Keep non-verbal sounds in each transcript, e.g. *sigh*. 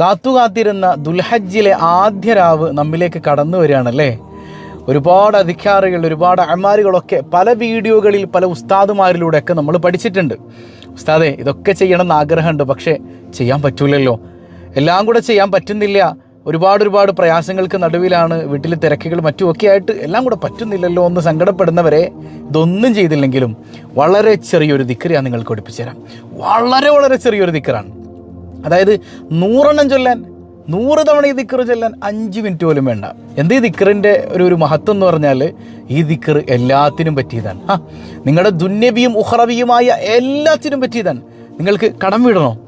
കാത്തുകാത്തിരുന്ന ദുൽഹജ്ജിലെ ആദ്യ രാവ് നമ്മിലേക്ക് കടന്നു വരികയാണല്ലേ? ഒരുപാട് അധികാരികൾ ഒരുപാട് അമാരുകളൊക്കെ പല വീഡിയോകളിൽ പല ഉസ്താദുമാരിലൂടെയൊക്കെ നമ്മൾ പഠിച്ചിട്ടുണ്ട്. ഉസ്താദെ ഇതൊക്കെ ചെയ്യണമെന്ന് ആഗ്രഹമുണ്ട് പക്ഷേ ചെയ്യാൻ പറ്റൂലല്ലോ. എല്ലാം കൂടെ ചെയ്യാൻ പറ്റുന്നില്ല. ഒരുപാട് ഒരുപാട് പ്രയാസങ്ങൾക്ക് നടുവിലാണ് വീട്ടിൽ തിരക്കുകൾ മറ്റുമൊക്കെ ആയിട്ട് എല്ലാം കൂടെ പറ്റുന്നില്ലല്ലോ എന്ന് സങ്കടപ്പെടുന്നവരെ ഇതൊന്നും ചെയ്തില്ലെങ്കിലും വളരെ ചെറിയൊരു ദിക്കറി ഞാൻ നിങ്ങൾക്ക് ഒടിപ്പിച്ചു തരാം വളരെ വളരെ ചെറിയൊരു ദിക്കറാണ് അതായത് നൂറെണ്ണം ചൊല്ലാൻ നൂറ് തവണ ഈ ദിക്കറ് ചൊല്ലാൻ അഞ്ച് മിനിറ്റ് പോലും വേണ്ട. എന്ത് ഈ ദിക്കറിന്റെ ഒരു ഒരു മഹത്വം എന്ന് പറഞ്ഞാൽ ഈ ദിക്കർ എല്ലാത്തിനും പറ്റിയതാണ്. ആ നിങ്ങളുടെ ദുന്യബിയും ഉഹറവിയുമായ എല്ലാത്തിനും പറ്റിയതാണ്. നിങ്ങൾക്ക് കടം വിടണോ?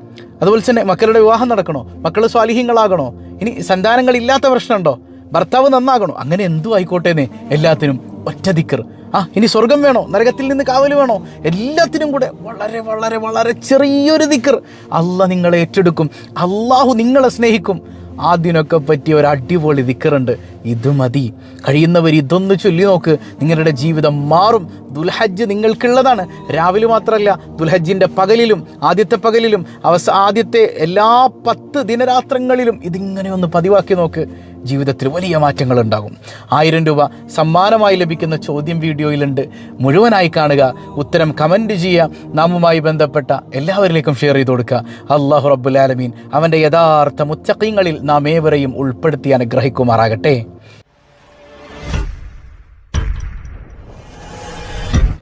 അതുപോലെ തന്നെ മക്കളുടെ വിവാഹം നടക്കണോ? മക്കൾ സ്വാലിഹ്യങ്ങളാകണോ? ഇനി സന്താനങ്ങളില്ലാത്ത പ്രശ്നമുണ്ടോ? ഭർത്താവ് നന്നാകണോ? അങ്ങനെ എന്തു ആയിക്കോട്ടേന്ന് എല്ലാത്തിനും ഒറ്റ ദിക്കർ. ആ ഇനി സ്വർഗം വേണോ? നരകത്തിൽ നിന്ന് കാവൽ വേണോ? എല്ലാത്തിനും കൂടെ വളരെ വളരെ വളരെ ചെറിയൊരു ദിക്കർ. അല്ല നിങ്ങളെ ഏറ്റെടുക്കും. അള്ളാഹു നിങ്ങളെ സ്നേഹിക്കും. ആദ്യനൊക്കെ പറ്റിയ ഒരു അടിപൊളി ദിക്കറുണ്ട്. ഇത് മതി. കഴിയുന്നവർ ഇതൊന്ന് ചൊല്ലി നോക്ക്. നിങ്ങളുടെ ജീവിതം മാറും. ദുൽഹജ്ജ് നിങ്ങൾക്കുള്ളതാണ്. രാവിലെ മാത്രമല്ല ദുൽഹജ്ജിന്റെ പകലിലും ആദ്യത്തെ പകലിലും അവസ ആദ്യത്തെ എല്ലാ പത്ത് ദിനരാത്രങ്ങളിലും ഇതിങ്ങനെ ഒന്ന് പതിവാക്കി നോക്ക്. ജീവിതത്തിൽ വലിയ മാറ്റങ്ങൾ ഉണ്ടാകും ആയിരം രൂപ സമ്മാനമായി ലഭിക്കുന്ന ചോദ്യം വീഡിയോയിലുണ്ട്. മുഴുവനായി കാണുക. ഉത്തരം കമന്റ് ചെയ്യുക. നാമുമായി ബന്ധപ്പെട്ട എല്ലാവരിലേക്കും ഷെയർ ചെയ്ത് കൊടുക്കുക. അള്ളാഹു റബ്ബുൽ ആലമീൻ അവന്റെ യഥാർത്ഥ മുച്ചക്കങ്ങളിൽ നാം ഏവരെയും ഉൾപ്പെടുത്തി അനുഗ്രഹിക്കുമാറാകട്ടെ.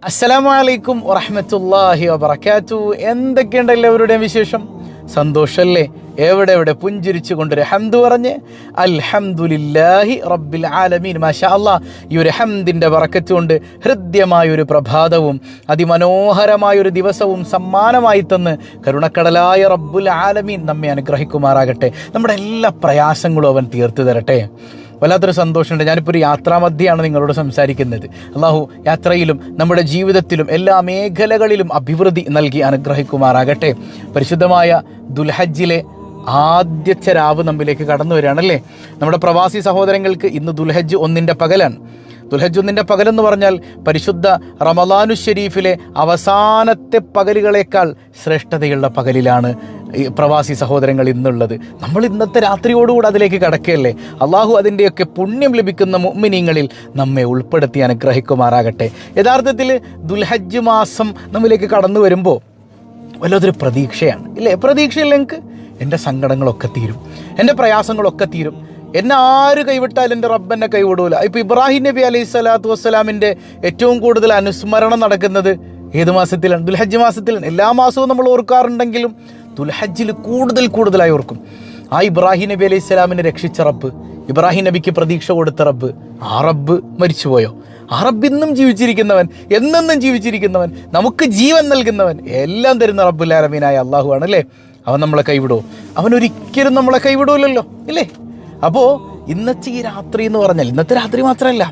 അസ്സലാമു അലൈക്കും വറഹ്മത്തുള്ളാഹി വബറകാതു എന്തൊക്കെയുണ്ട് എല്ലാവരുടെയും വിശേഷം? സന്തോഷല്ലേ? എവിടെ എവിടെ പുഞ്ചിരിച്ചു കൊണ്ടൊരു ഹംദ് പറഞ്ഞ് അൽഹംദുലില്ലാഹി റബ്ബിൽ ആലമീൻ. മാഷാ അല്ലാ ഈ ഒരു ഹംദിന്റെ വറക്കത്തുകൊണ്ട് ഹൃദ്യമായ ഒരു പ്രഭാതവും അതിമനോഹരമായൊരു ദിവസവും സമ്മാനമായി തന്ന് കരുണക്കടലായ റബ്ബുൽ ആലമീൻ നമ്മെ അനുഗ്രഹിക്കുമാറാകട്ടെ. നമ്മുടെ എല്ലാ പ്രയാസങ്ങളും അവൻ തീർത്തു തരട്ടെ. വല്ലാത്തൊരു സന്തോഷമുണ്ട്. ഞാനിപ്പോൾ ഒരു യാത്രാമധ്യയാണ് നിങ്ങളോട് സംസാരിക്കുന്നത്. അള്ളാഹു യാത്രയിലും നമ്മുടെ ജീവിതത്തിലും എല്ലാ മേഖലകളിലും അഭിവൃദ്ധി നൽകി അനുഗ്രഹിക്കുമാറാകട്ടെ. പരിശുദ്ധമായ ദുൽഹജ്ജിലെ ആദ്യത്തെ രാവ് നമ്മിലേക്ക് കടന്നു വരികയാണല്ലേ? നമ്മുടെ പ്രവാസി സഹോദരങ്ങൾക്ക് ഇന്ന് ദുൽഹജ്ജ് ഒന്നിന്റെ പകലാണ്. ദുൽഹജ്ജ് ഒന്നിന്റെ പകലെന്ന് പറഞ്ഞാൽ പരിശുദ്ധ റമലാനു ഷെരീഫിലെ അവസാനത്തെ പകലുകളേക്കാൾ ശ്രേഷ്ഠതയുള്ള പകലിലാണ് ഈ പ്രവാസി സഹോദരങ്ങൾ ഇന്നുള്ളത്. നമ്മൾ ഇന്നത്തെ രാത്രിയോടുകൂടി അതിലേക്ക് കടക്കുകയല്ലേ? അള്ളാഹു അതിന്റെയൊക്കെ പുണ്യം ലഭിക്കുന്ന മുഅ്മിനീങ്ങളിൽ നമ്മെ ഉൾപ്പെടുത്തി അനുഗ്രഹിക്കുമാറാകട്ടെ. യഥാർത്ഥത്തിൽ ദുൽഹജ്ജ് മാസം നമ്മിലേക്ക് കടന്നു വരുമ്പോൾ വല്ലാത്തൊരു പ്രതീക്ഷയാണ്. ഇല്ലേ? പ്രതീക്ഷയില്ല എനിക്ക് എന്റെ സങ്കടങ്ങളൊക്കെ തീരും. എന്റെ പ്രയാസങ്ങളൊക്കെ തീരും. എന്നെ ആര് കൈവിട്ടാലും എന്റെ റബ്ബ് എന്നെ കൈവിടൂല. ഇപ്പോൾ ഇബ്രാഹിം നബി അലൈഹി സ്വലാത്തു വസ്സലാമിന്റെ ഏറ്റവും കൂടുതൽ അനുസ്മരണം നടക്കുന്നത് ഏത് മാസത്തിലാണ്? ദുൽഹജ്ജ് മാസത്തിലാണ്. എല്ലാ മാസവും നമ്മൾ ഓർക്കാറുണ്ടെങ്കിലും ദുൽഹജ്ജിൽ കൂടുതൽ കൂടുതലായി ഓർക്കും. ആ ഇബ്രാഹിം നബി അലൈഹി സ്വലാമിനെ രക്ഷിച്ച റബ്ബ് ഇബ്രാഹിം നബിക്ക് പ്രതീക്ഷ കൊടുത്ത റബ്ബ് ആ റബ്ബ് മരിച്ചുപോയോ? ആ റബ്ബ് ഇന്നും ജീവിച്ചിരിക്കുന്നവൻ എന്നെന്നും ജീവിച്ചിരിക്കുന്നവൻ നമുക്ക് ജീവൻ നൽകുന്നവൻ എല്ലാം തരുന്ന റബ്ബുല്ലാലമീനായ അള്ളാഹു ആണ് അല്ലേ? അവൻ നമ്മളെ കൈവിടുമോ അവൻ ഒരിക്കലും നമ്മളെ കൈവിടൂലല്ലോ ഇല്ലേ? അപ്പോൾ ഇന്നത്തെ ഈ രാത്രി എന്ന് പറഞ്ഞാൽ ഇന്നത്തെ രാത്രി മാത്രമല്ല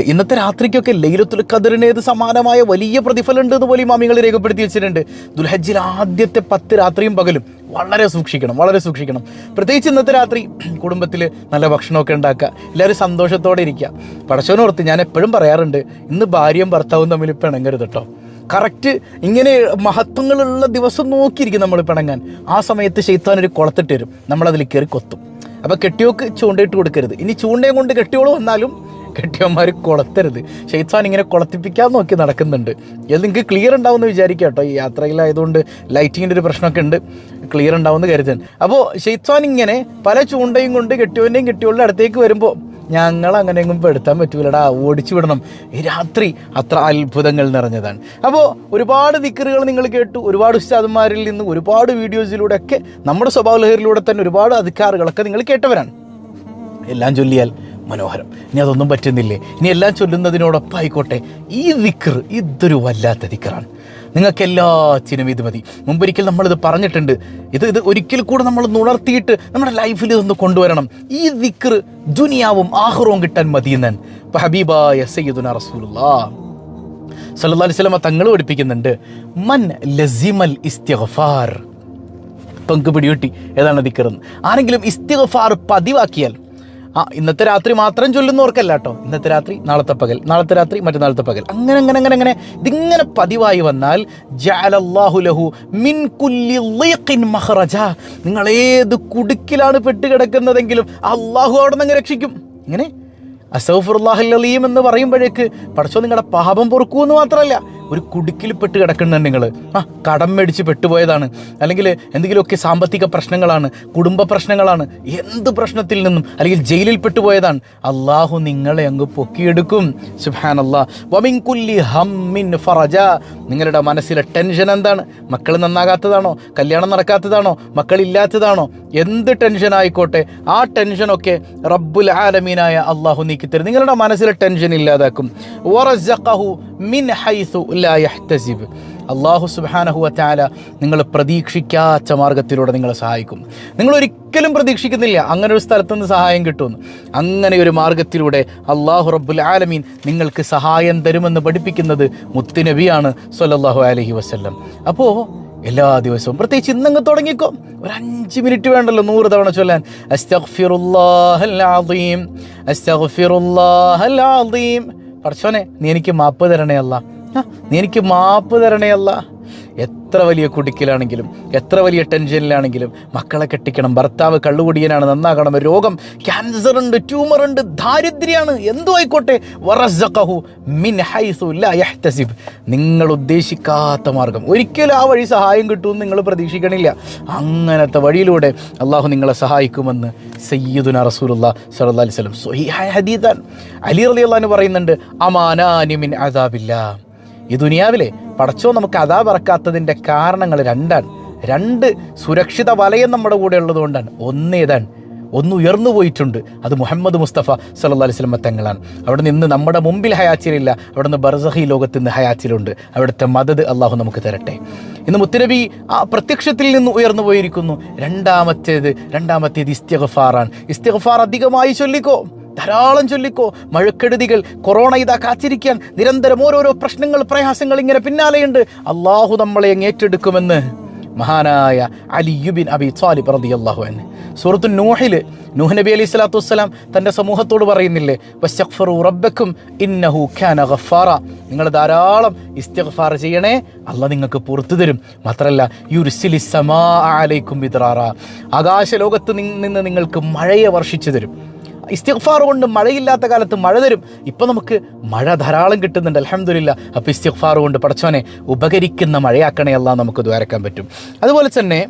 ഇന്നത്തെ രാത്രിക്കൊക്കെ ലൈലത്തുൽ ഖദറിനേത് സമാനമായ വലിയ പ്രതിഫലം ഉണ്ട് എന്ന് പോലും മാമികൾ രേഖപ്പെടുത്തി വെച്ചിട്ടുണ്ട്. ദുൽഹജ്ജിൽ ആദ്യത്തെ പത്ത് രാത്രിയും പകലും വളരെ സൂക്ഷിക്കണം വളരെ സൂക്ഷിക്കണം. പ്രത്യേകിച്ച് ഇന്നത്തെ രാത്രി *clears throat* കുടുംബത്തിൽ നല്ല ഭക്ഷണമൊക്കെ ഉണ്ടാക്കുക എല്ലാവരും സന്തോഷത്തോടെ ഇരിക്കുക. പടച്ചവനോർത്ത് ഞാൻ എപ്പോഴും പറയാറുണ്ട് ഇന്ന് ഭാര്യയും ഭർത്താവും തമ്മിൽ പിണങ്ങരുത് കേട്ടോ കറക്റ്റ് ഇങ്ങനെ മഹത്വങ്ങളുള്ള ദിവസം നോക്കിയിരിക്കും നമ്മൾ പിണങ്ങാൻ. ആ സമയത്ത് ശൈത്താൻ ഒരു കുളത്തിട്ട് വരും നമ്മളതിൽ കയറി കൊത്തും. അപ്പോൾ കെട്ടിയോക്ക് ചൂണ്ടയിട്ട് കൊടുക്കരുത്. ഇനി ചൂണ്ടയും കൊണ്ട് കെട്ടിയോൾ വന്നാലും കെട്ടിയന്മാർ കുളത്തരുത്. ഷെയ്ത്താൻ ഇങ്ങനെ കൊളത്തിപ്പിക്കാൻ നോക്കി നടക്കുന്നുണ്ട്. ഇത് നിങ്ങൾക്ക് ക്ലിയർ ഉണ്ടാവുമെന്ന് വിചാരിക്കുക കേട്ടോ. ഈ യാത്രയിലായതുകൊണ്ട് ലൈറ്റിങ്ങിന്റെ ഒരു പ്രശ്നമൊക്കെ ഉണ്ട്. ക്ലിയർ ഉണ്ടാവുമെന്ന് കരുതാൻ അപ്പോൾ ഷെയ്ത്താൻ ഇങ്ങനെ പല ചൂണ്ടയും കൊണ്ട് കെട്ടിയവന്റെയും കെട്ടിയോളുടെ അടുത്തേക്ക് വരുമ്പോൾ ഞങ്ങൾ അങ്ങനെയെങ്കിലും പെടുത്താൻ പറ്റൂലടാ ഓടിച്ചു വിടണം. ഈ രാത്രി അത്ര അത്ഭുതങ്ങൾ നിറഞ്ഞതാണ്. അപ്പോൾ ഒരുപാട് ദിക്കറുകൾ നിങ്ങൾ കേട്ടു. ഒരുപാട് ഉസ്താദന്മാരിൽ നിന്ന് ഒരുപാട് വീഡിയോസിലൂടെ ഒക്കെ നമ്മുടെ സ്വഭാവ ലഹരിയിലൂടെ തന്നെ ഒരുപാട് അധികാറുകളൊക്കെ നിങ്ങൾ കേട്ടവരാണ്. എല്ലാം ചൊല്ലിയാൽ മനോഹരം. ഇനി അതൊന്നും പറ്റുന്നില്ലേ? ഇനി എല്ലാം ചൊല്ലുന്നതിനോടൊപ്പം ആയിക്കോട്ടെ. ഈ ദിക്കർ ഇതൊരു വല്ലാത്ത ദിക്കറാണ് നിങ്ങൾക്ക് എല്ലാത്തിനും ഇത് മതി. മുമ്പൊരിക്കൽ നമ്മളിത് പറഞ്ഞിട്ടുണ്ട്. ഇത് ഇത് ഒരിക്കൽ കൂടെ നമ്മൾ ഉണർത്തിയിട്ട് നമ്മുടെ ലൈഫിൽ ഇതൊന്ന് കൊണ്ടുവരണം. ഈ ദിക്കർ ദുനിയാവും ആഹ്റവും കിട്ടാൻ മതിയെന്നാൻ ഇപ്പം ഹബീബായ സയ്യിദുന റസൂല സല്ലല്ലാഹു അലൈഹി വസല്ലമ തങ്ങൾ പഠിപ്പിക്കുന്നുണ്ട്. മൻ ലസിമൽ ഇസ്തിഗ്ഫാർ. പങ്ക് പിടികൂട്ടി. ഏതാണ് ദിക്കറെന്ന് ആരെങ്കിലും ഇസ്തിഗ്ഫാർ പതിവാക്കിയാൽ ആ ഇന്നത്തെ രാത്രി മാത്രം ചൊല്ലുന്നവർക്കല്ല കേട്ടോ. ഇന്നത്തെ രാത്രി നാളത്തെ പകൽ. നാളത്തെ രാത്രി മറ്റന്നാളത്തെ പകൽ. അങ്ങനെ അങ്ങനെ അങ്ങനെ അങ്ങനെ ഇതിങ്ങനെ പതിവായി വന്നാൽ ലഹു മിൻ നിങ്ങൾ ഏത് കുടുക്കിലാണ് പെട്ടുകിടക്കുന്നതെങ്കിലും അള്ളാഹു അവിടെ നിന്ന് രക്ഷിക്കും. ഇങ്ങനെ അസൗഫുറുല്ലാഹല്ലീം എന്ന് പറയുമ്പോഴേക്ക് പഠിച്ചോ നിങ്ങളുടെ പാപം പൊറുക്കൂ എന്ന് മാത്രമല്ല. ഒരു കുടുക്കിൽ പെട്ട് കിടക്കുന്നുണ്ട് നിങ്ങൾ ആ കടം മേടിച്ച് പെട്ടുപോയതാണ്. അല്ലെങ്കിൽ എന്തെങ്കിലുമൊക്കെ സാമ്പത്തിക പ്രശ്നങ്ങളാണ് കുടുംബ പ്രശ്നങ്ങളാണ് എന്ത് പ്രശ്നത്തിൽ നിന്നും അല്ലെങ്കിൽ ജയിലിൽ പെട്ടുപോയതാണ്. അള്ളാഹു നിങ്ങളെ അങ്ങ് പൊക്കിയെടുക്കും. സുഹാൻ വമിൻകുല്ലി ഹമ്മിൻ ഫറജ. നിങ്ങളുടെ മനസ്സിലെ ടെൻഷൻ എന്താണ്? മക്കൾ നന്നാകാത്തതാണോ? കല്യാണം നടക്കാത്തതാണോ? മക്കളില്ലാത്തതാണോ? എന്ത് ടെൻഷൻ ആയിക്കോട്ടെ ആ ടെൻഷനൊക്കെ റബ്ബുൽ ആലമീനായ അള്ളാഹു നീക്കിത്തരും. നിങ്ങളുടെ മനസ്സിലെ ടെൻഷൻ ഇല്ലാതാക്കും. വറസഖഹു അള്ളാഹു സുബ്ഹാനഹു വതആല നിങ്ങൾ പ്രതീക്ഷിക്കാത്ത മാർഗത്തിലൂടെ നിങ്ങളെ സഹായിക്കും. നിങ്ങൾ ഒരിക്കലും പ്രതീക്ഷിക്കുന്നില്ല അങ്ങനെ ഒരു സ്ഥലത്ത് നിന്ന് സഹായം കിട്ടുമെന്ന്. അങ്ങനെ ഒരു മാർഗത്തിലൂടെ അള്ളാഹു റബ്ബുൽ ആലമീൻ നിങ്ങൾക്ക് സഹായം തരുമെന്ന് പഠിപ്പിക്കുന്നത് മുത്തുനബിയാണ് സൊല്ലാഹു അലഹി വസ്ല്ലം. അപ്പോൾ എല്ലാ ദിവസവും പ്രത്യേകിച്ച് ഇന്നങ്ങ് തുടങ്ങിക്കോ. ഒരു അഞ്ച് മിനിറ്റ് വേണ്ടല്ലോ നൂറ് തവണ ചൊല്ലാൻ. അസ്തഗ്ഫിറുല്ലാഹൽ അദീം അസ്തഗ്ഫിറുല്ലാഹൽ അദീം നീ എനിക്ക് മാപ്പ് തരണേ അല്ല. നീ എനിക്ക് മാപ്പ് തരണേ അല്ല. എത്ര വലിയ കുടുക്കിലാണെങ്കിലും എത്ര വലിയ ടെൻഷനിലാണെങ്കിലും മക്കളെ കെട്ടിക്കണം. ഭർത്താവ് കള്ളുകുടിയനാണ് നന്നാകണം. രോഗം ക്യാൻസർ ഉണ്ട് ട്യൂമർ ഉണ്ട് ദാരിദ്ര്യമാണ്. എന്തോ ആയിക്കോട്ടെ? മിൻ ഹൈസു യഹ്തസിബ്. നിങ്ങൾ ഉദ്ദേശിക്കാത്ത മാർഗം. ഒരിക്കലും ആ വഴി സഹായം കിട്ടുമെന്ന് നിങ്ങൾ പ്രതീക്ഷിക്കണില്ല. അങ്ങനത്തെ വഴിയിലൂടെ അള്ളാഹു നിങ്ങളെ സഹായിക്കുമെന്ന് സയ്യിദുന റസൂലുള്ള സല്ലല്ലാഹു അലൈഹി വസല്ലം സ്വഹീഹായ ഹദീദാൻ അലി റളിയല്ലാഹു അൻഹു പറയുന്നുണ്ട് അമാനാനിമിൻ മിൻ അദാബില്ലാ. ഈ ദുനിയാവിലെ പടച്ചോ നമുക്ക് അതാ പറക്കാത്തതിന്റെ കാരണങ്ങൾ രണ്ടാണ്. രണ്ട് സുരക്ഷിത വലയം നമ്മുടെ കൂടെ ഉള്ളതുകൊണ്ടാണ്. ഒന്ന് ഏതാണ്? ഒന്ന് ഉയർന്നു പോയിട്ടുണ്ട്. അത് മുഹമ്മദ് മുസ്തഫ സല്ലാ വസല്ലം തങ്ങളാണ്. അവിടെ നിന്ന് നമ്മുടെ മുമ്പിൽ ഹയാച്ചിലില്ല അവിടെ നിന്ന് ബർസഹി ലോകത്ത് നിന്ന് ഹയാച്ചിലുണ്ട് അവിടുത്തെ മദത് അള്ളാഹു നമുക്ക് തരട്ടെ. ഇന്ന് മുത്തുനബി ആ പ്രത്യക്ഷത്തിൽ നിന്ന് ഉയർന്നു പോയിരിക്കുന്നു. രണ്ടാമത്തേത് രണ്ടാമത്തേത് ഇസ്തിഗ്ഫാറാണ്. ഇസ്തിഗ്ഫാർ അധികമായി ചൊല്ലിക്കോ? ധാരാളം ചൊല്ലിക്കോ മഴക്കെടുതികൾ കൊറോണ ഇതാ കാത്തിരിക്കാൻ നിരന്തരം ഓരോരോ പ്രശ്നങ്ങൾ പ്രയാസങ്ങൾ ഇങ്ങനെ പിന്നാലെയുണ്ട്. അള്ളാഹു നമ്മളെ ഏറ്റെടുക്കുമെന്ന് മഹാനായ അലിയുബിൻ അബി സാലിബ് അള്ളാഹു എന്നെ സൂറത്തു നൂഹിൽ നൂഹ് നബി അലൈഹി സ്വലാത്തു വസ്സലാം തന്റെ സമൂഹത്തോട് പറയുന്നില്ലേ വസ്തഗ്ഫിറു റബ്ബക്കും ഇന്നഹു ഖാന ഗഫാറ. നിങ്ങൾ ധാരാളം ഇസ്തിഗ്ഫാർ ചെയ്യണേ അല്ല നിങ്ങൾക്ക് പുറത്തു തരും. മാത്രമല്ല യുർസിലി സമാ അലൈക്കും ബിദ്റാറ. ആകാശ ലോകത്ത് നിന്ന് നിങ്ങൾക്ക് മഴയെ വർഷിച്ചു തരും. ഇസ്തിഗ്ഫാർ കൊണ്ട് മഴയില്ലാത്ത കാലത്ത് മഴ തരും. ഇപ്പം നമുക്ക് മഴ ധാരാളം കിട്ടുന്നുണ്ട്. അലഹമില്ല അപ്പോൾ ഇസ്തിഗ്ഫാർ കൊണ്ട് പടച്ചോനെ ഉപകരിക്കുന്ന മഴയാക്കണേ അല്ല നമുക്ക് ദ്വാരക്കാൻ പറ്റും. അതുപോലെ തന്നെ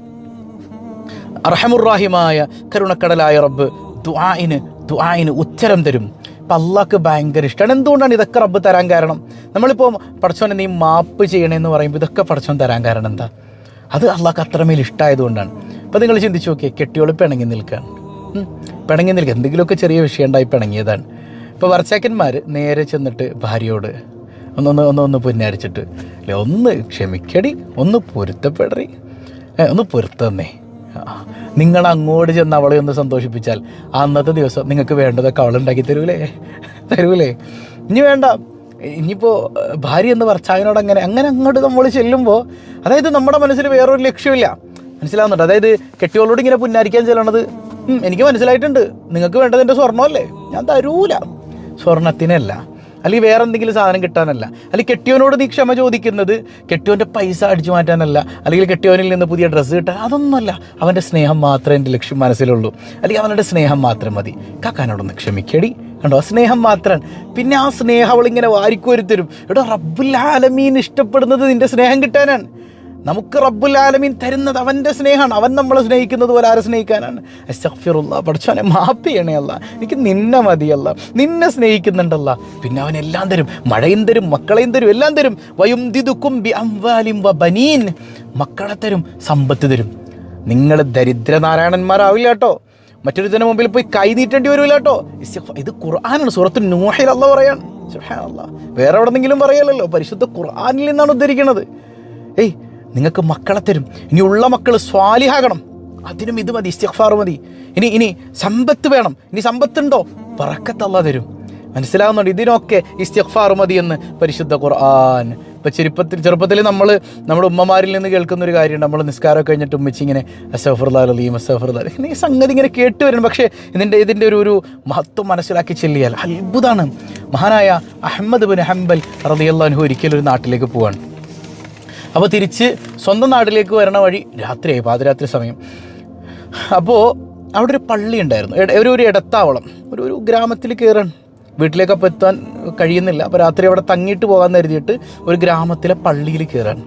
അർഹമുറാഹിമായ കരുണക്കടലായ റബ്ബ് ദ്വായിന് ദ്വായിന് ഉത്തരം തരും. അപ്പം അള്ളാഹ്ക്ക് ഭയങ്കര ഇഷ്ടമാണ് എന്തുകൊണ്ടാണ് ഇതൊക്കെ റബ്ബ് തരാൻ കാരണം? നമ്മളിപ്പോൾ പടച്ചോനെ നീ മാപ്പ് ചെയ്യണമെന്ന് പറയുമ്പോൾ ഇതൊക്കെ പടച്ചോൻ തരാൻ കാരണം എന്താ? അത് അള്ളാഹ്ക്ക് അത്രമേൽ ഇഷ്ടമായതുകൊണ്ടാണ് അപ്പോൾ നിങ്ങൾ ചിന്തിച്ചു നോക്കിയേ കെട്ടിയോളി പിണങ്ങി നിൽക്കുകയാണ്. പിണങ്ങി നിൽക്കുക എന്തെങ്കിലുമൊക്കെ ചെറിയ വിഷയം ഉണ്ടായി പിണങ്ങിയതാണ്. ഇപ്പോൾ വർച്ചാക്കന്മാർ നേരെ ചെന്നിട്ട് ഭാര്യയോട് ഒന്നൊന്ന് ഒന്നൊന്ന് പുന്നരിച്ചിട്ട് അല്ലെ ഒന്ന് ക്ഷമിക്കടി ഒന്ന് പൊരുത്തപ്പെടറി ഒന്ന് പൊരുത്തന്നേ. നിങ്ങൾ അങ്ങോട്ട് ചെന്ന് അവളെ ഒന്ന് സന്തോഷിപ്പിച്ചാൽ അന്നത്തെ ദിവസം നിങ്ങൾക്ക് വേണ്ടതൊക്കെ അവളുണ്ടാക്കി തരൂലേ? തരൂലേ? ഇനി വേണ്ട. ഇനിയിപ്പോൾ ഭാര്യ എന്ന് ഭർത്താവിനോട് അങ്ങനെ അങ്ങനെ അങ്ങോട്ട് നമ്മൾ ചെല്ലുമ്പോൾ അതായത് നമ്മുടെ മനസ്സിൽ വേറൊരു ലക്ഷ്യമില്ല. മനസ്സിലാവുന്നുണ്ട്? അതായത് കെട്ടിയോളോട് ഇങ്ങനെ പുന്നാരിക്കാൻ ചെല്ലണത് എനിക്ക് മനസ്സിലായിട്ടുണ്ട്. നിങ്ങൾക്ക് വേണ്ടത് എന്റെ സ്വർണമല്ലേ? ഞാൻ തരൂല. സ്വർണത്തിനല്ല. അല്ലെങ്കിൽ വേറെ എന്തെങ്കിലും സാധനം കിട്ടാനല്ല. അല്ലെങ്കിൽ കെട്ടിയവനോട് നീ ക്ഷമ ചോദിക്കുന്നത് കെട്ടിയവന്റെ പൈസ അടിച്ചു മാറ്റാനല്ല. അല്ലെങ്കിൽ കെട്ടിയവനിൽ നിന്ന് പുതിയ ഡ്രസ്സ് കിട്ടാൻ അതൊന്നുമല്ല. അവന്റെ സ്നേഹം മാത്രമേ എന്റെ ലക്ഷ്യം മനസ്സിലുള്ളൂ. അല്ലെങ്കിൽ അവനുടെ സ്നേഹം മാത്രം മതി. കാക്കാനോടൊന്ന് ക്ഷമിക്കടി. കണ്ടോ? സ്നേഹം മാത്രം. പിന്നെ ആ സ്നേഹം അവളിങ്ങനെ വാരിക്കോരി തരും എടോ ഇഷ്ടപ്പെടുന്നത് നിന്റെ സ്നേഹം കിട്ടാനാണ്. നമുക്ക് റബ്ബുൽ ആലമീൻ തരുന്നത് അവന്റെ സ്നേഹമാണ്. അവൻ നമ്മളെ സ്നേഹിക്കുന്നത് പോലെ ആരെ സ്നേഹിക്കാനാണ്? അസ്തഗ്ഫിറുല്ലാ പഠിച്ചവനെ മാപ്പ് ചെയ്യണേ അല്ല. എനിക്ക് നിന്നെ മതിയല്ല നിന്നെ സ്നേഹിക്കുന്നുണ്ടല്ല പിന്നെ അവൻ എല്ലാം തരും. മഴയും തരും മക്കളെയും തരും എല്ലാം തരും. വയും ദിതുക്കും ബി അംവാലിം വ ബനീൻ. മക്കളെ തരും സമ്പത്ത് തരും. നിങ്ങൾ ദരിദ്രനാരായണന്മാരാവില്ല കേട്ടോ. മറ്റൊരുത്തിന് മുമ്പിൽ പോയി കൈ നീട്ടേണ്ടി വരില്ല കേട്ടോ. ഇത് ഖുർആനാണ്. സുഹൃത്ത് നൂഹിൽ അല്ല പറയാണ്. വേറെ എവിടെന്നെങ്കിലും പറയലല്ലോ പരിശുദ്ധ ഖുർആാനിൽ നിന്നാണ് ഉദ്ധരിക്കുന്നത് ഏയ് നിങ്ങൾക്ക് മക്കളെ തരും. ഇനി ഉള്ള മക്കൾ സ്വാലിഹാകണം. അതിനും ഇത് മതി ഇസ്തിഗ്ഫാർ മതി. ഇനി ഇനി സമ്പത്ത് വേണം. ഇനി സമ്പത്തുണ്ടോ? പറക്കത്തല്ല തരും. മനസ്സിലാവുന്നുണ്ട്? ഇതിനൊക്കെ ഇസ്തിഗ്ഫാർ മതി എന്ന് പരിശുദ്ധ ഖുർആൻ. ഇപ്പോൾ ചെറുപ്പത്തിൽ ചെറുപ്പത്തിൽ നമ്മൾ നമ്മുടെ ഉമ്മമാരിൽ നിന്ന് കേൾക്കുന്ന ഒരു കാര്യമുണ്ട്. നമ്മൾ നിസ്കാരം കഴിഞ്ഞിട്ട് ഉമ്മച്ചി ഇങ്ങനെ അസഫറുല്ലാലീം അസഫറുല്ലാ ഇങ്ങനെ ഈ സംഗതി ഇങ്ങനെ കേട്ട് വരുന്നു പക്ഷേ ഇതിന്റെ ഇതിന്റെ ഒരു ഒരു മഹത്വം മനസ്സിലാക്കി ചെല്ലിയാൽ അത്ഭുതമാണ് മഹാനായ അഹമ്മദ് ബിൻ ഹംബൽ റളിയല്ലാഹു ഒരിക്കലും ഒരു നാട്ടിലേക്ക് പോവാണ്. അപ്പോൾ തിരിച്ച് സ്വന്തം നാട്ടിലേക്ക് വരണ വഴി രാത്രിയായി പാതിരാത്രി സമയം. അപ്പോൾ അവിടെ ഒരു പള്ളി ഉണ്ടായിരുന്നു. ഒരു ഒരു ഇടത്താവളം ഒരു ഒരു ഗ്രാമത്തിൽ കയറാൻ വീട്ടിലേക്ക് അപ്പോൾ എത്താൻ കഴിയുന്നില്ല. അപ്പോൾ രാത്രി അവിടെ തങ്ങിയിട്ട് പോകാൻ കരുതിയിട്ട് ഒരു ഗ്രാമത്തിലെ പള്ളിയിൽ കയറാൻ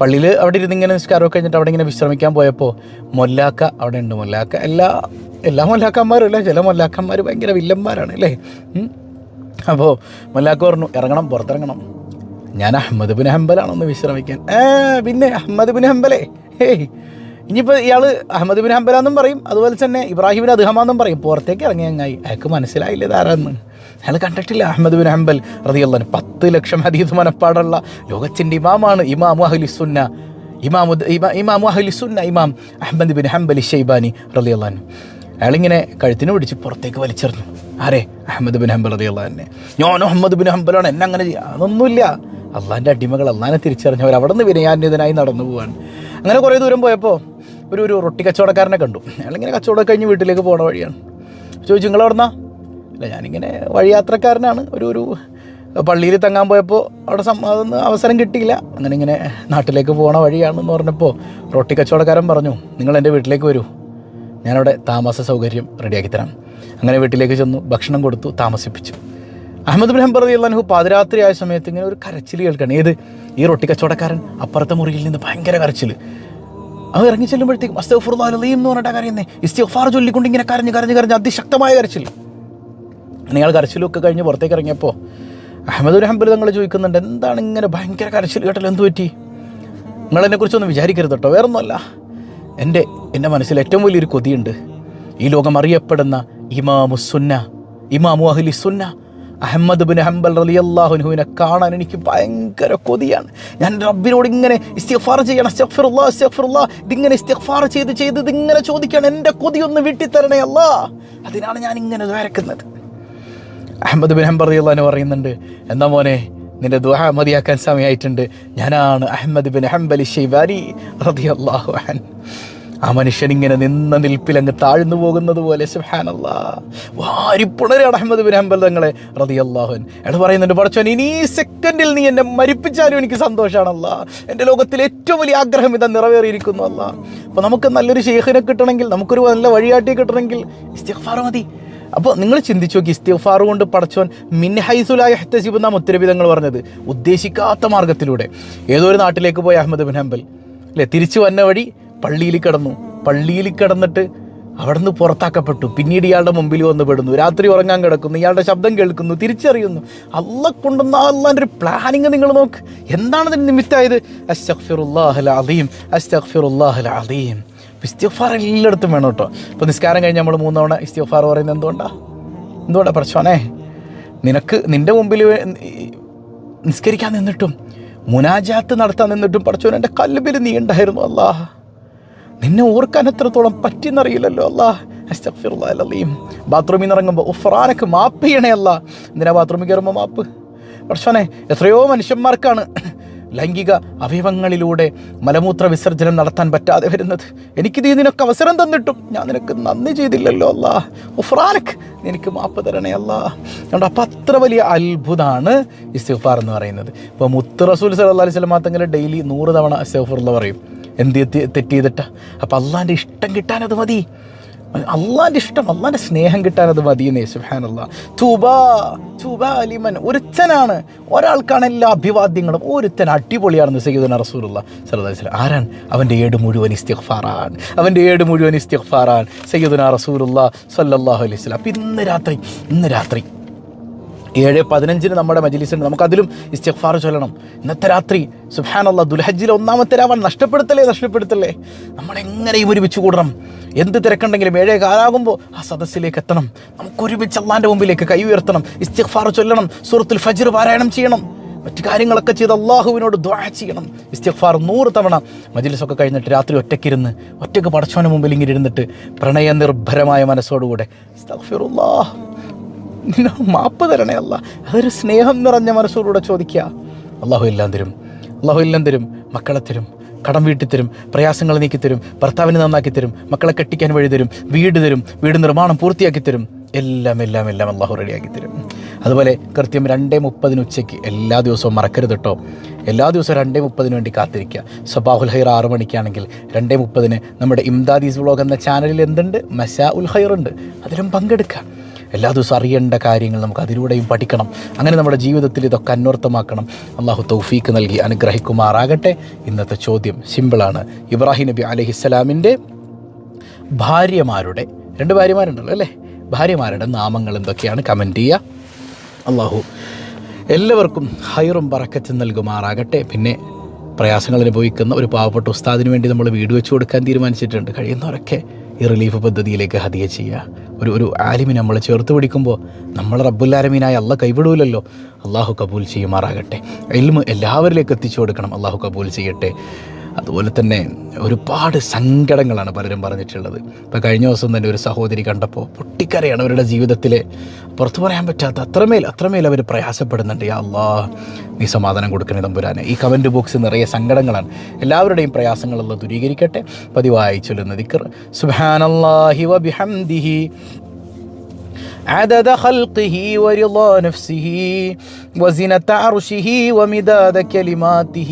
പള്ളിയിൽ അവിടെ ഇരുന്ന് ഇങ്ങനെ നിസ്കാരമൊക്കെ കഴിഞ്ഞിട്ട് അവിടെ ഇങ്ങനെ വിശ്രമിക്കാൻ പോയപ്പോൾ മൊല്ലാക്ക അവിടെ ഉണ്ട്. മൊല്ലാക്ക എല്ലാ എല്ലാ മൊല്ലാക്കന്മാരും അല്ല? ചില മൊല്ലാക്കന്മാർ ഭയങ്കര വില്ലന്മാരാണ് അല്ലേ? അപ്പോൾ മൊല്ലാക്ക പറഞ്ഞു ഇറങ്ങണം പുറത്തിറങ്ങണം. ഞാൻ അഹമ്മദ് ബിൻ ഹംബലാണൊന്ന് വിശ്രമിക്കാൻ. പിന്നെ അഹമ്മദ് ബിൻ ഹംബലേ. ഹേയ് ഇനിയിപ്പോൾ ഇയാൾ അഹമ്മദ് ബിൻ ഹംബലാന്നും പറയും. അതുപോലെ തന്നെ ഇബ്രാഹിം ബിൻ അദ്ഹമാന്നും പറയും. പുറത്തേക്ക് ഇറങ്ങി അങ്ങായി. അയാൾക്ക് മനസ്സിലായില്ല ഇതാരാന്ന്? അയാൾ കണ്ടിട്ടില്ല അഹമ്മദ് ബിൻ ഹംബൽ റതിയുള്ള പത്ത് ലക്ഷം ഹദീദ് മനപ്പാടുള്ള ലോകത്തിന്റെ ഇമാമാണ് ഇമാമു അഹ്ലിസുന്ന ഇമാമു ഇമാ ഇമാമു അഹ്ലിസുന്ന ഇമാം അഹമ്മദ് ബിൻ ഹംബൽ ഷെയ്ബാനി റതിയുള്ള അയാളിങ്ങനെ കഴുത്തിന് പിടിച്ച് പുറത്തേക്ക് വലിച്ചെറിഞ്ഞു. ആരെ? അഹമ്മദ് ബിൻ ഹംബൽ റതിയുള്ള തന്നെ ഞാൻ അഹമ്മദ് ബിൻ ഹംബലാണ്. എന്നെ അങ്ങനെ അതൊന്നുമില്ല. അള്ളാന്റെ അടിമകൾ അള്ളാനെ തിരിച്ചറിഞ്ഞവർ അവിടെ നിന്ന് വിനയാന്യതനായി നടന്നു പോവാണ്. അങ്ങനെ കുറേ ദൂരം പോയപ്പോൾ ഒരു ഒരു റൊട്ടി കച്ചവടക്കാരനെ കണ്ടു. അയാളിങ്ങനെ കച്ചവടം കഴിഞ്ഞ് വീട്ടിലേക്ക് പോണ വഴിയാണ്. ചോദിച്ചു നിങ്ങൾ അവിടുന്നാ അല്ല ഞാനിങ്ങനെ വഴിയാത്രക്കാരനാണ്. ഒരു ഒരു പള്ളിയിൽ തങ്ങാൻ പോയപ്പോൾ അവിടെ അവസരം കിട്ടിയില്ല. അങ്ങനെ ഇങ്ങനെ നാട്ടിലേക്ക് പോണ വഴിയാണെന്ന് പറഞ്ഞപ്പോൾ റൊട്ടി കച്ചവടക്കാരൻ പറഞ്ഞു നിങ്ങൾ എന്റെ വീട്ടിലേക്ക് വരൂ. ഞാനവിടെ താമസ സൗകര്യം റെഡിയാക്കി തരാം. അങ്ങനെ വീട്ടിലേക്ക് ചെന്നു ഭക്ഷണം കൊടുത്തു താമസിപ്പിച്ചു. അഹമ്മദ് ബിൻ ഹംബർ അള്ളാഹു പാതിരാത്രി ആയ സമയത്ത് ഇങ്ങനെ ഒരു കരച്ചിൽ കേൾക്കണം. ഏത്? ഈ റൊട്ടി കച്ചവടക്കാരൻ അപ്പുറത്തെ മുറിയിൽ നിന്ന് ഭയങ്കര കരച്ചിൽ അവൻ ഇറങ്ങി ചെല്ലുമ്പോഴത്തേക്കും അസ്തഫുറുദ്ദീം എന്ന് പറഞ്ഞിട്ട് കരയുന്നേ ഇസ്തിഫാർ ചൊല്ലിക്കൊണ്ട് ഇങ്ങനെ കരഞ്ഞ് കരഞ്ഞ് കരഞ്ഞ് അതിശക്തമായ കരച്ചിൽ നിങ്ങൾ കരച്ചിലൊക്കെ കഴിഞ്ഞ് പുറത്തേക്ക് ഇറങ്ങിയപ്പോൾ അഹമ്മദ് ബിൻ ഹംബൽ തങ്ങൾ ചോദിക്കുന്നുണ്ട് എന്താണ് ഇങ്ങനെ ഭയങ്കര കരച്ചിൽ കേട്ടല്ലോ എന്ത് പറ്റി? നിങ്ങളെന്നെക്കുറിച്ചൊന്നും വിചാരിക്കരുത് കേട്ടോ വേറൊന്നുമല്ല. എന്റെ എന്റെ മനസ്സിൽ ഏറ്റവും വലിയൊരു കൊതിയുണ്ട്. ഈ ലോകം അറിയപ്പെടുന്ന ഇമാമു സുന്ന ഇമാമു അഹ്ലി സുന്ന അഹമ്മദ് ബിൻ ഹംബൽ റളിയല്ലാഹുനുവിനെ കാണാൻ എനിക്ക് ഭയങ്കര കൊതിയാണ്. ഞാൻ റബ്ബിനോട് ഇങ്ങനെ ഇസ്തിഗ്ഫാർ ചെയ്യണം അസ്തഗ്ഫിറുല്ലാ അസ്തഗ്ഫിറുല്ലാ ഇതിങ്ങനെ ഇസ്തിഗ്ഫാർ ചെയ്ത് ചെയ്ത് ഇതിങ്ങനെ ചോദിക്കണം എന്റെ കൊതി ഒന്ന് വീട്ടിത്തരണേ അല്ലാ. അതിനാണ് ഞാൻ ഇങ്ങനെ വരക്കുന്നത് അഹമ്മദ് ബിൻ ഹംബർ റളിയല്ലാഹു പറയുന്നുണ്ട് എന്താ മോനെ നിന്റെ ദുഹ മതിയാക്കാൻ സമയമായിട്ടുണ്ട്. ഞാനാണ് അഹമ്മദ് ബിൻ ഹംബലി ഷെയ്ബാരി റളിയല്ലാഹു അൻ ആ മനുഷ്യൻ ഇങ്ങനെ നിന്ന നിൽപ്പിൽ അങ്ങ് താഴ്ന്നു പോകുന്നത് പോലെ വാരിപ്പുണരാണ് അഹമ്മദ് ബിൻ ഹംബൽ തങ്ങളെ റളിയല്ലാഹുൻ അയാൾ പറയുന്നുണ്ട് പടച്ചോൻ ഇനി സെക്കൻഡിൽ നീ എന്നെ മരിപ്പിച്ചാലും എനിക്ക് സന്തോഷമാണല്ല എന്റെ ലോകത്തിൽ ഏറ്റവും വലിയ ആഗ്രഹം ഇതാ നിറവേറിയിരിക്കുന്നു അല്ല. അപ്പോൾ നമുക്ക് നല്ലൊരു ഷെയ്ഖിനെ കിട്ടണമെങ്കിൽ നമുക്കൊരു നല്ല വഴിയാട്ടി കിട്ടണമെങ്കിൽ ഇസ്തിഗ്ഫാർ മതി. അപ്പോൾ നിങ്ങൾ ചിന്തിച്ചു നോക്കി ഇസ്തിഫാർ കൊണ്ട് പടച്ചോൻ മിൻഹൈസുലായ ഹത്തസിബ് നാം ഉത്തരവിധങ്ങൾ പറഞ്ഞത്. ഉദ്ദേശിക്കാത്ത മാർഗത്തിലൂടെ ഏതോ ഒരു നാട്ടിലേക്ക് പോയി അഹമ്മദ് ബിൻ ഹംബൽ. അല്ലേ? തിരിച്ചു വന്ന വഴി പള്ളിയിൽ കിടന്നു. പള്ളിയിൽ കിടന്നിട്ട് അവിടെ നിന്ന് പുറത്താക്കപ്പെട്ടു. പിന്നീട് ഇയാളുടെ മുമ്പിൽ വന്ന് പെടുന്നു. രാത്രി ഉറങ്ങാൻ കിടക്കുന്നു. ഇയാളുടെ ശബ്ദം കേൾക്കുന്നു. തിരിച്ചറിയുന്നു. അല്ല കൊണ്ടുവന്ന അല്ലാന്റെ ഒരു പ്ലാനിങ് നിങ്ങൾ നോക്ക്. എന്താണ് ഇതിന് നിമിത്തമായത്? അസ്തഗ്ഫിറുല്ലാഹൽ അലീം അസ്തഗ്ഫിറുല്ലാഹൽ അലീം ഇസ്തിഗ്ഫാർ എല്ലായിടത്തും വേണം കേട്ടോ. ഇപ്പോൾ നിസ്കാരം കഴിഞ്ഞ് നമ്മൾ മൂന്നവണ ഇസ്തിഗ്ഫാർ പറയുന്നത് എന്തുകൊണ്ടാ? എന്തുകൊണ്ടാ പ്രശ്നേ നിനക്ക് നിന്റെ മുമ്പിൽ നിസ്കരിക്കാൻ നിന്നിട്ടും മുനാജാത്ത് നടത്താൻ നിന്നിട്ടും പഠിച്ചോൻ എന്റെ കല്ലുബിൽ നീ ഉണ്ടായിരുന്നു അല്ലാ നിന്നെ ഓർക്കാൻ എത്രത്തോളം പറ്റിയെന്നറിയില്ലല്ലോ അല്ലാ. അസ്തഫിറുള്ളീം ബാത്റൂമിൽ നിന്ന് ഇറങ്ങുമ്പോൾ ഉഫ്രാനക്ക് മാപ്പ് ചെയ്യണേ അല്ല. എന്തിനാ ബാത്റൂമിൽ കയറുമ്പോൾ മാപ്പ്? പക്ഷേ എത്രയോ മനുഷ്യന്മാർക്കാണ് ലൈംഗിക അവയവങ്ങളിലൂടെ മലമൂത്ര വിസർജനം നടത്താൻ പറ്റാതെ വരുന്നത്. എനിക്ക് നീ നിനക്ക് അവസരം തന്നിട്ടും ഞാൻ നിനക്ക് നന്ദി ചെയ്തില്ലല്ലോ അല്ലാ. ഉഫ്രാനക്ക് എനിക്ക് മാപ്പ് തരണേ അല്ല. അതുകൊണ്ട് അപ്പം അത്ര വലിയ അത്ഭുതമാണ് ഇസ്തിഗ്ഫാർ എന്ന് പറയുന്നത്. ഇപ്പോൾ മുത്ത് റസൂൽ സല്ലല്ലാഹു അലൈഹി വസല്ലം തങ്ങൾ ഡെയിലി നൂറ് തവണ അസ്തഗ്ഫിറുള്ള പറയും. എന്ത് തെറ്റി- ചെയ്തിട്ട? അപ്പം അള്ളാന്റെ ഇഷ്ടം കിട്ടാനത് മതി. അള്ളാന്റെ ഇഷ്ടം അള്ളാന്റെ സ്നേഹം കിട്ടാനത് മതിയെന്നേ സുഹാനല്ല തുബാ തുബാ അലിമൻ ഒരുത്തനാണ്. ഒരാൾക്കാണ് എല്ലാ അഭിവാദ്യങ്ങളും. ഒരുത്തൻ അടിപൊളിയാണെന്ന് സയ്യിദുന റസൂലുള്ള വസല്ലം. ആരാൻ അവന്റെ ഏട് മുഴുവൻ ഇസ്തിഗ്ഫാറാൻ അവന്റെ ഏട് മുഴുവൻ ഇസ്തിഗ്ഫാറാൻ സയ്യിദുന റസൂലുള്ള സല്ലാഹു അലൈഹി അപ്പം ഇന്ന് രാത്രി ഇന്ന് രാത്രി ഏഴ് പതിനഞ്ചിന് നമ്മുടെ മജിലിസുണ്ട്. നമുക്കതിലും ഇസ്തിഗ്ഫാർ ചൊല്ലണം. ഇന്നത്തെ രാത്രി സുഹാനുള്ള ദുൽഹജ്ജിലെ ഒന്നാമത്തെ രാവൺ നഷ്ടപ്പെടുത്തല്ലേ നഷ്ടപ്പെടുത്തല്ലേ നമ്മളെങ്ങനെയും ഒരുമിച്ച് കൂടണം? എന്ത് തിരക്കുണ്ടെങ്കിലും ഏഴേ കാലാകുമ്പോൾ ആ സദസ്സിലേക്ക് എത്തണം. നമുക്ക് ഒരുമിച്ച് അള്ളാന്റെ മുമ്പിലേക്ക് കൈ ഉയർത്തണം. ഇസ്തിഗ്ഫാർ ചൊല്ലണം. സൂറത്തുൽ ഫജ്ർ പാരായണം ചെയ്യണം. മറ്റു കാര്യങ്ങളൊക്കെ ചെയ്ത് അള്ളാഹുവിനോട് ദ്വാ ചെയ്യണം. ഇസ്തിഗ്ഫാർ നൂറ് തവണ മജിലിസൊക്കെ കഴിഞ്ഞിട്ട് രാത്രി ഒറ്റയ്ക്കിരുന്ന് ഒറ്റയ്ക്ക് പടച്ചോന്റെ മുമ്പിൽ ഇങ്ങനെ ഇരുന്നിട്ട് പ്രണയ നിർഭരമായ മനസ്സോടുകൂടെ ഇസ്തഗ്ഫിറുല്ലാഹ് മാപ്പ് തരണേ അല്ല. അതൊരു സ്നേഹം നിറഞ്ഞ മനസ്സോടുകൂടെ ചോദിക്കുക. അള്ളാഹു എല്ലാം തരും. അള്ളാഹു എല്ലാം തരും. മക്കളെ തരും. കടം വീട്ടി തരും. പ്രയാസങ്ങൾ നീക്കി തരും. ഭർത്താവിനെ നന്നാക്കി തരും. മക്കളെ കെട്ടിക്കാൻ വഴി തരും. വീട് തരും. വീട് നിർമ്മാണം പൂർത്തിയാക്കി തരും. എല്ലാം എല്ലാം എല്ലാം അള്ളാഹു റെഡിയാക്കി തരും. അതുപോലെ കൃത്യം രണ്ടേ മുപ്പതിന് ഉച്ചയ്ക്ക് എല്ലാ ദിവസവും മറക്കരുത് കേട്ടോ എല്ലാ ദിവസവും രണ്ടേ മുപ്പതിന് വേണ്ടി കാത്തിരിക്കുക. സബാഹുൽ ഹൈർ ആറ് മണിക്കാണെങ്കിൽ രണ്ടേ മുപ്പതിന് നമ്മുടെ ഇംദാദീസ് വ്ളോഗ് എന്ന ചാനലിൽ എന്തുണ്ട്? മസാ ഉൽ ഹൈർ ഉണ്ട് അതിലും പങ്കെടുക്കുക. എല്ലാ ദിവസവും അറിയേണ്ട കാര്യങ്ങൾ നമുക്ക് അതിലൂടെയും പഠിക്കണം. അങ്ങനെ നമ്മുടെ ജീവിതത്തിൽ ഇതൊക്കെ അന്വർത്ഥമാക്കണം. അള്ളാഹു തൗഫീക്ക് നൽകി അനുഗ്രഹിക്കുമാറാകട്ടെ. ഇന്നത്തെ ചോദ്യം സിമ്പിളാണ് ഇബ്രാഹിം നബി അലഹിസ്സലാമിന്റെ ഭാര്യമാരുടെ രണ്ട് ഭാര്യമാരുണ്ടല്ലോ അല്ലേ? ഭാര്യമാരുടെ നാമങ്ങൾ എന്തൊക്കെയാണ്? കമന്റ് ചെയ്യുക. അള്ളാഹു എല്ലാവർക്കും ഹൈറും പറക്കത്തും നൽകുമാറാകട്ടെ. പിന്നെ പ്രയാസങ്ങൾ അനുഭവിക്കുന്ന ഒരു പാവപ്പെട്ട ഉസ്താദിന് വേണ്ടി നമ്മൾ വീട് വെച്ച് കൊടുക്കാൻ തീരുമാനിച്ചിട്ടുണ്ട്. കഴിയുന്നവരൊക്കെ ഈ റിലീഫ് പദ്ധതിയിലേക്ക് ഹതിയ ചെയ്യുക. ഒരു ഒരു ആലിമിനെ നമ്മൾ ചേർത്ത് പിടിക്കുമ്പോൾ നമ്മൾ റബ്ബുല്ലാലമീനായ അല്ല കൈവിടൂലല്ലോ. അള്ളാഹു കബൂൽ ചെയ്യുമാറാകട്ടെ. എൽമ് എല്ലാവരിലേക്ക് എത്തിച്ചു കൊടുക്കണം. അള്ളാഹു കബൂൽ ചെയ്യട്ടെ. അതുപോലെ തന്നെ ഒരുപാട് സങ്കടങ്ങളാണ് പലരും പറഞ്ഞിട്ടുള്ളത് ഇപ്പോൾ കഴിഞ്ഞ ദിവസം തന്നെ ഒരു സഹോദരി കണ്ടപ്പോൾ പൊട്ടിക്കരയാണ് അവരുടെ ജീവിതത്തിലെ പുറത്തു പറയാൻ പറ്റാത്ത അത്രമേൽ അത്രമേൽ അവർ പ്രയാസപ്പെടുന്നുണ്ട് യാ അള്ളാ നീ സമാധാനം കൊടുക്കണേ തമ്പുരാനെ ഈ കമൻറ്റ് ബോക്സ് നിറയെ സങ്കടങ്ങളാണ് എല്ലാവരുടെയും പ്രയാസങ്ങളെല്ലാം ദൂരീകരിക്കട്ടെ പതിവായി ചൊല്ലുന്ന ദിക്കർ സുബാനല്ലാഹി വബിഹംദിഹി عدد خلقه ورضا نفسه وزنة عرشه ومداد كلماته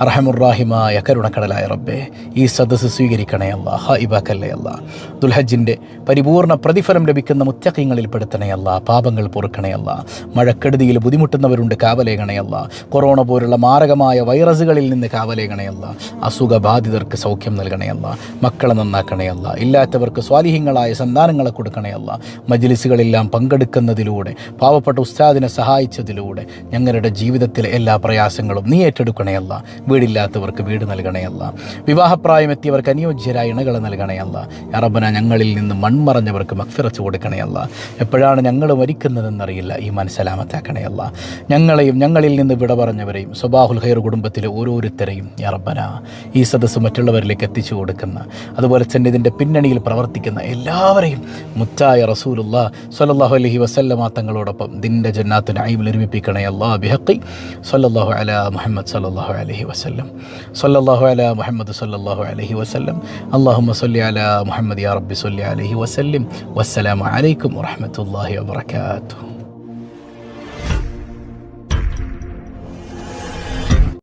അറഹമുറാഹിമായ കരുണക്കടലായ റബ്ബെ ഈ സദസ്സ് സ്വീകരിക്കണേ അല്ല ഇബാക്കല്ലേ അല്ല ദുൽഹജിന്റെ പരിപൂർണ പ്രതിഫലം ലഭിക്കുന്ന മുത്തക്കങ്ങളിൽ പെടുത്തണേ പാപങ്ങൾ പൊറുക്കണേ അല്ല മഴക്കെടുതിയിൽ ബുദ്ധിമുട്ടുന്നവരുണ്ട് കാവലേകണേ കൊറോണ പോലുള്ള മാരകമായ വൈറസുകളിൽ നിന്ന് കാവലേകണേ അസുഖബാധിതർക്ക് സൗഖ്യം നൽകണേ മക്കളെ നന്നാക്കണേ അല്ല ഇല്ലാത്തവർക്ക് സ്വാലിഹ്യങ്ങളായ സന്താനങ്ങളെ കൊടുക്കണേ അല്ല മജ്ലിസുകളെല്ലാം പങ്കെടുക്കുന്നതിലൂടെ പാവപ്പെട്ട ഉസ്താദിനെ സഹായിച്ചതിലൂടെ ഞങ്ങളുടെ ജീവിതത്തിലെ എല്ലാ പ്രയാസങ്ങളും നീ ഏറ്റെടുക്കണേ അല്ല വീടില്ലാത്തവർക്ക് വീട് നൽകണയല്ല വിവാഹപ്രായം എത്തിയവർക്ക് അനുയോജ്യരായ ഇണകളെ നൽകണയല്ല അറബന ഞങ്ങളിൽ നിന്ന് മൺമറഞ്ഞവർക്ക് മക്ഫിറച്ച് കൊടുക്കണയല്ല എപ്പോഴാണ് ഞങ്ങൾ മരിക്കുന്നതെന്നറിയില്ല ഈ മനസ്സലാമത്താക്കണയല്ല ഞങ്ങളെയും ഞങ്ങളിൽ നിന്ന് വിട പറഞ്ഞവരെയും സ്വബാഹുൽ ഹൈർ കുടുംബത്തിലെ ഓരോരുത്തരെയും അറബന ഈ സദസ്സ് മറ്റുള്ളവരിലേക്ക് എത്തിച്ചു കൊടുക്കുന്ന അതുപോലെ തന്നെ ഇതിന്റെ പിന്നണിയിൽ പ്രവർത്തിക്കുന്ന എല്ലാവരെയും മുത്തായ റസൂലുള്ള സല്ലല്ലാഹു അലൈഹി വസല്ലമ തങ്ങളോടൊപ്പം ദിന്റെ ജന്നാത്തിന് ഐബിൽ ഒരുമിപ്പിക്കണേ അള്ളാ ബിഹക്കി സല്ലല്ലാഹു അലാ മുഹമ്മദ് സല്ലല്ലാഹു അലൈഹി വസല്ലം. സല്ലല്ലാഹു അലാ മുഹമ്മദ് സല്ലല്ലാഹു അലൈഹി വസല്ലം. അല്ലാഹുമ്മ സല്ലി അലാ മുഹമ്മദ് യാ റബ്ബി സല്ലി അലൈഹി വസല്ലം. വസ്സലാമു അലൈക്കും വറഹ്മത്തുള്ളാഹി വബറകാതുഹു.